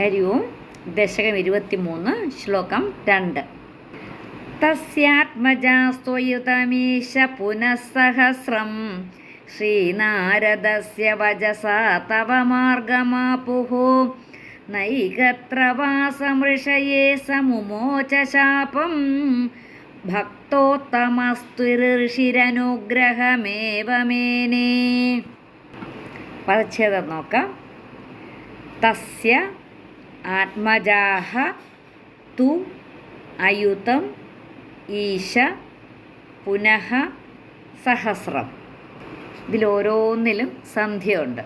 ഹരി ഓം ദശകം ഇരുപത്തിമൂന്ന് ശ്ലോകം രണ്ട്. തസ്യാത്മജാസ്ത്വയുതമീശ പുനഃസഹസ്രം. ശ്രീനാരദസ്യ വചസാ തവ മാർഗമാപുः. നൈകത്ര വാസമൃഷയേ സമുമോച ശാപം ഭക്തോത്തമസ്തുരുഷിരനുഗ്രഹമേവമേനേ പദച്ഛേദം നോക്കാം. തസ്യ ആത്മജാഹ തു അയുതം ഈശ പുനഃ സഹസ്രം. ഇതിലോരോന്നിലും സന്ധ്യയുണ്ട്.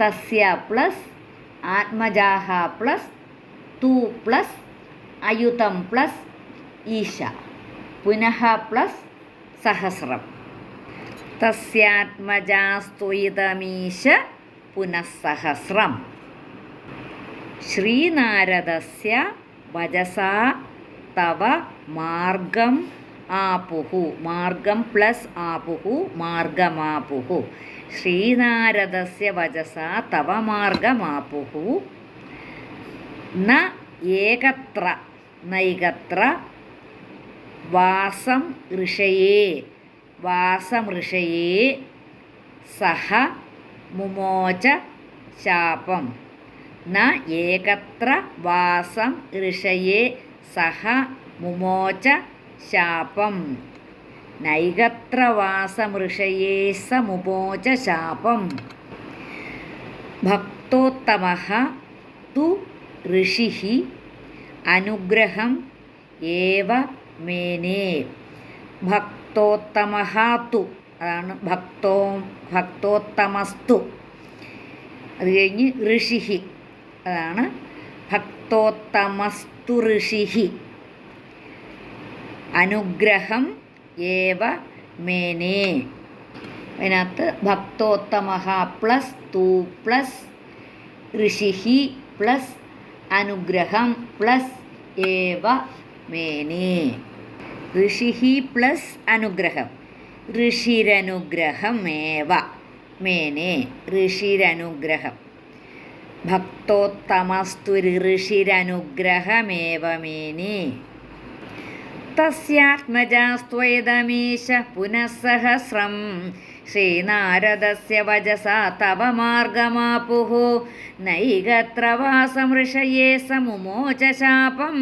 തസ്യ പ്ലസ് ആത്മജാഹ പ്ലസ് തു പ്ലസ് അയുതം പ്ലസ് ഈശ പുനഃ പ്ലസ് സഹസ്രം. തസ്യാത്മജാസ്തുതമീശ പുനഃസഹസ്രം ശ്രീനാരദസ്യ വചസാ തവ മാർഗം ആപുഹു. മാർഗം പ്ലസ് ആപുഹു മാർഗമാപുഹു. ശ്രീനാരദസ്യ വചസാ തവ മാർഗമാപുഹു. ന ഏകത്ര നൈകത്ര വാസം ഋഷയേ വാസം ഋഷയേ സഹ മുമോച ശാപം. ന ഏകത്ര വാസം ഋഷയേ സഹ മുമോച ശാപം. നൈകത്ര വാസമൃഷയേ മുമോച ശാപം. ഭക്തോത്തമ തു ഋഷി അനുഗ്രഹം ഏവ മേനേ. ഭക്തോത്തമ തു അതാണ് ഭക്തോ ഭക്തോത്തമസ്തു. അത് കഴിഞ്ഞ് ഋഷി അതാണ് ഭക്തോത്തമസ്തു ഋഷിഹി അനുഗ്രഹം ഏവ മേനേ. അതിനകത്ത് ഭക്തോത്തമ പ്ലസ് തൂ പ്ലസ് ഋഷിഹി പ്ലസ് അനുഗ്രഹം പ്ലസ് ഏവ മേനേ. ഋഷിഹി പ്ലസ് അനുഗ്രഹം. ഋഷിരനുഗ്രഹമേവ മേനേ. ഋഷിരനുഗ്രഹം. ഭക്തോത്തമസ്തു ഋഷിരനുഗ്രഹമേവമേനി. തസ്യാത്മജാസ്ത്വയതമീശ പുനഃസഹസ്രം. ശ്രീനാരദസ്യ വചസാ തവ മാർഗമാപുः നൈകത്ര വാസമൃഷയേ സമുമോച ശാപം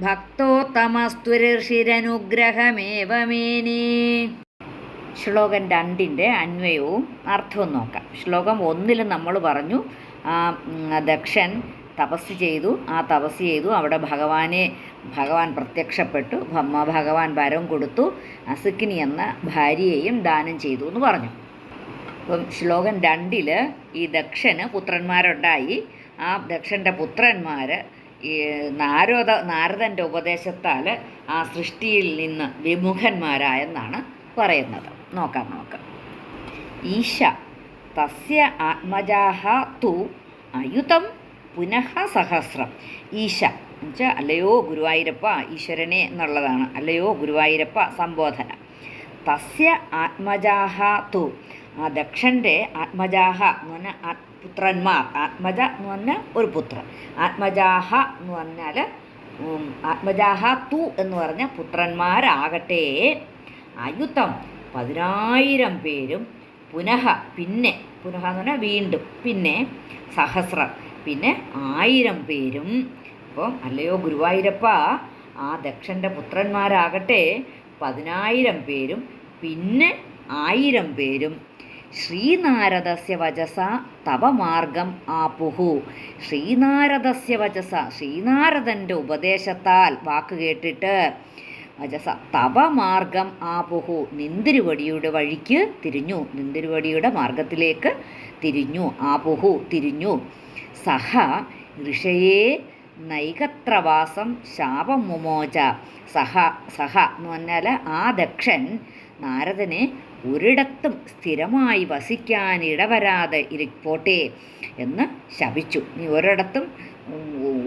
ഭക്തോത്തമസ്തുരർഷിരനുഗ്രഹമേവ മേനേ ശ്ലോകം രണ്ടിന്റെ അന്വയവും അർത്ഥവും നോക്കാം. ശ്ലോകം ഒന്നിൽ നമ്മൾ പറഞ്ഞു ആ ദക്ഷൻ തപസ് ചെയ്തു. ആ തപസ് ചെയ്തു. അവിടെ ഭഗവാനെ ഭഗവാൻ പ്രത്യക്ഷപ്പെട്ടു. ഭഗവാൻ വരം കൊടുത്തു. അസുക്കിനി എന്ന ഭാര്യയെയും ദാനം ചെയ്തു എന്ന് പറഞ്ഞു. അപ്പം ശ്ലോകം രണ്ടിൽ ഈ ദക്ഷന് പുത്രന്മാരുണ്ടായി. ആ ദക്ഷന്റെ പുത്രന്മാർ ഈ നാരോദ നാരദന്റെ ഉപദേശത്താൽ ആ സൃഷ്ടിയിൽ നിന്ന് വിമുഖന്മാരായെന്നാണ് പറയുന്നത്. നോക്കാം നോക്കാം ഈശ തസ്യ ആത്മജാഹ തു അയുതം പുനഃ സഹസ്രം ഈശ എന്നുവെച്ചാൽ അല്ലയോ ഗുരുവായൂരപ്പ ഈശ്വരനെ എന്നുള്ളതാണ്. അല്ലയോ ഗുരുവായൂരപ്പ സംബോധന. തസ്യ ആത്മജാഹ തു. ആ ദക്ഷന്റെ ആത്മജാഹ എന്ന് പറഞ്ഞാൽ പുത്രന്മാർ. ആത്മജ എന്ന് പറഞ്ഞാൽ ഒരു പുത്രൻ. ആത്മജാഹ എന്ന് പറഞ്ഞാൽ ആത്മജാഹ തു എന്ന് പറഞ്ഞ പുത്രന്മാരാകട്ടെ. അയുത്തം പതിനായിരം പേരും പുനഃ പിന്നെ പുനഃ എന്ന് പറഞ്ഞാൽ വീണ്ടും പിന്നെ സഹസ്രം പിന്നെ ആയിരം പേരും. അപ്പോൾ അല്ലയോ ഗുരുവായൂരപ്പ ആ ദക്ഷന്റെ പുത്രന്മാരാകട്ടെ പതിനായിരം പേരും പിന്നെ ആയിരം പേരും. ശ്രീനാരദസ്യ വചസ തവ മാർഗം ആപുഹു. ശ്രീനാരദസ്യ വചസ ശ്രീനാരദന്റെ ഉപദേശത്താൽ വാക്ക് കേട്ടിട്ട് വചസ തവ മാർഗം ആപുഹു. നിന്തിരുവടിയുടെ വഴിക്ക് തിരിഞ്ഞു. നിന്തിരുവടിയുടെ മാർഗത്തിലേക്ക് തിരിഞ്ഞു. ആപുഹു തിരിഞ്ഞു. സഹ ഋഷയെ നൈകത്രവാസം ശാപം മുമോച. സഹ സഹ എന്ന് പറഞ്ഞാൽ ആ ദക്ഷൻ നാരദനെ ഒരിടത്തും സ്ഥിരമായി വസിക്കാൻ ഇടവരാതെ ഇരിപ്പോട്ടെ എന്ന് ശപിച്ചു. നീ ഒരിടത്തും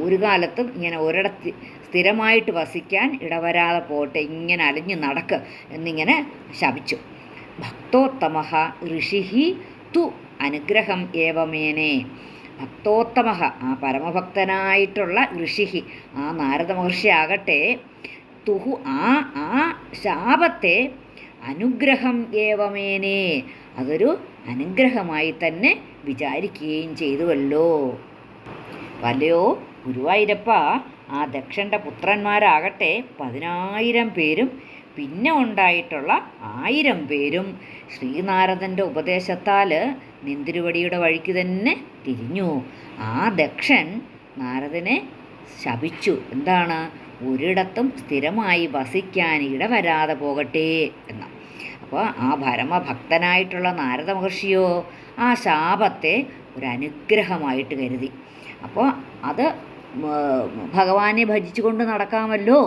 ഒരു കാലത്തും ഇങ്ങനെ ഒരിടത്ത് സ്ഥിരമായിട്ട് വസിക്കാൻ ഇടവരാതെ പോട്ടെ ഇങ്ങനെ അലിഞ്ഞു നടക്ക് എന്നിങ്ങനെ ശപിച്ചു. ഭക്തോത്തമ ഋഷിഹി തു അനുഗ്രഹം ഏവമേനെ. ഭക്തോത്തമ ആ പരമഭക്തനായിട്ടുള്ള ഋഷിഹി ആ നാരദ മഹർഷി ആകട്ടെ തുഹു ആ ആ ശാപത്തെ അനുഗ്രഹം ഏവമേനേ. അതൊരു അനുഗ്രഹമായി തന്നെ വിചാരിക്കുകയും ചെയ്തുവല്ലോ. വല്ലയോ ഗുരുവായൂരപ്പ ആ ദക്ഷന്റെ പുത്രന്മാരാകട്ടെ പതിനായിരം പേരും പിന്നെ ഉണ്ടായിട്ടുള്ള ആയിരം പേരും. ശ്രീനാരദന്റെ ഉപദേശത്താൽ നിന്തിരുവടിയുടെ വഴിക്ക് തന്നെ തിരിഞ്ഞു. ആ ദക്ഷൻ നാരദനെ ശപിച്ചു. എന്താണ്? ഒരിടത്തും സ്ഥിരമായി വസിക്കാൻ ഇട വരാതെ പോകട്ടെ എന്ന്. അപ്പോൾ ആ പരമഭക്തനായിട്ടുള്ള നാരദ മഹർഷിയോ ആ ശാപത്തെ ഒരനുഗ്രഹമായിട്ട് കരുതി. അപ്പോൾ അത് ഭഗവാനെ ഭജിച്ചുകൊണ്ട് നടക്കാമല്ലോ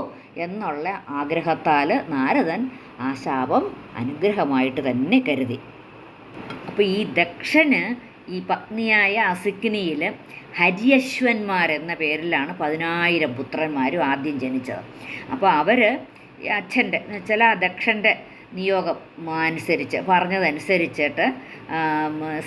എന്നുള്ള ആഗ്രഹത്താൽ നാരദൻ ആ ശാപം അനുഗ്രഹമായിട്ട് തന്നെ കരുതി. അപ്പോൾ ഈ ദക്ഷന് ഈ പത്നിയായ അസിഗ്നിയിൽ ഹരിയശ്വന്മാർ എന്ന പേരിലാണ് പതിനായിരം പുത്രന്മാരും ആദ്യം ജനിച്ചത്. അപ്പോൾ അവർ അച്ഛന്റെ എന്ന് വെച്ചാൽ ആ ദക്ഷന്റെ നിയോഗം അനുസരിച്ച് പറഞ്ഞതനുസരിച്ചിട്ട്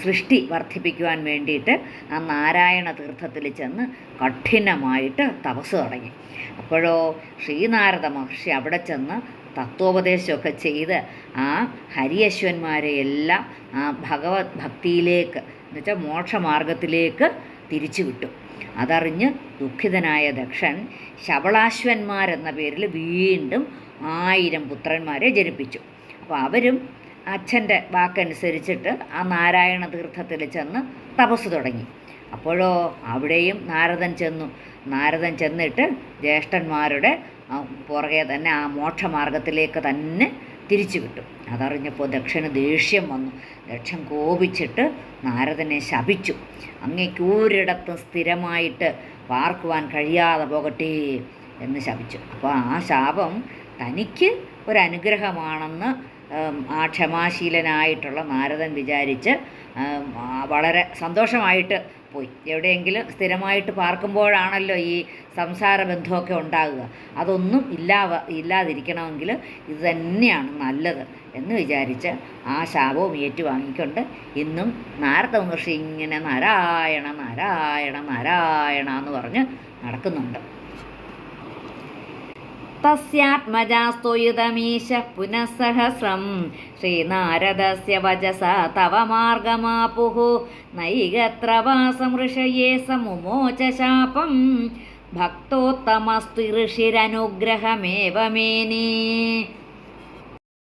സൃഷ്ടി വർദ്ധിപ്പിക്കുവാൻ വേണ്ടിയിട്ട് ആ നാരായണ തീർത്ഥത്തിൽ ചെന്ന് കഠിനമായിട്ട് തപസ് തുടങ്ങി. അപ്പോഴോ ശ്രീനാരദ മഹർഷി അവിടെ ചെന്ന് തത്വോപദേശമൊക്കെ ചെയ്ത് ആ ഹരിയശ്വന്മാരെ എല്ലാം ആ ഭഗവത് ഭക്തിയിലേക്ക് എന്നുവെച്ചാൽ മോക്ഷമാർഗത്തിലേക്ക് തിരിച്ചുവിട്ടു. അതറിഞ്ഞ് ദുഃഖിതനായ ദക്ഷൻ ശബളാശ്വന്മാരെന്ന പേരിൽ വീണ്ടും ആയിരം പുത്രന്മാരെ ജനിപ്പിച്ചു. അപ്പോൾ അവരും അച്ഛന്റെ വാക്കനുസരിച്ചിട്ട് ആ നാരായണ തീർത്ഥത്തിൽ ചെന്ന് തപസ് തുടങ്ങി. അപ്പോഴോ അവിടെയും നാരദൻ ചെന്നു. നാരദൻ ചെന്നിട്ട് ജ്യേഷ്ഠന്മാരുടെ പുറകെ തന്നെ ആ മോക്ഷമാർഗത്തിലേക്ക് തന്നെ തിരിച്ചു വിട്ടു. അതറിഞ്ഞപ്പോൾ ദക്ഷന് ദേഷ്യം വന്നു. ദക്ഷൻ കോപിച്ചിട്ട് നാരദനെ ശപിച്ചു. അങ്ങേക്ക് ഒരിടത്തും സ്ഥിരമായിട്ട് പാർക്കുവാൻ കഴിയാതെ പോകട്ടെ എന്ന് ശപിച്ചു. അപ്പോൾ ആ ശാപം തനിക്ക് ഒരനുഗ്രഹമാണെന്ന് ആ ക്ഷമാശീലനായിട്ടുള്ള നാരദൻ വിചാരിച്ച് വളരെ സന്തോഷമായിട്ട് പോയി. എവിടെയെങ്കിലും സ്ഥിരമായിട്ട് പാർക്കുമ്പോഴാണല്ലോ ഈ സംസാര ബന്ധമൊക്കെ ഉണ്ടാകുക അതൊന്നും ഇല്ലാവ ഇല്ലാതിരിക്കണമെങ്കിൽ ഇത് തന്നെയാണ് നല്ലത് എന്ന് വിചാരിച്ച് ആ ശാപവും ഏറ്റുവാങ്ങിക്കൊണ്ട് ഇന്നും നാരദ മഹർഷി ഇങ്ങനെ നാരായണ നാരായണ നാരായണ എന്ന് പറഞ്ഞ് നടക്കുന്നുണ്ട്. തസ്യാത്മജാസ്തുയുതമീശ പുനഃസഹസ്രം ശ്രീനാരദസ്യ വചസ തവ മാർഗമാപുः നൈകത്ര വാസമൃഷയേ സമുമോച ശാപം ഭക്തോത്തമസ്തു ഋഷിരനുഗ്രഹമേവ മേനീ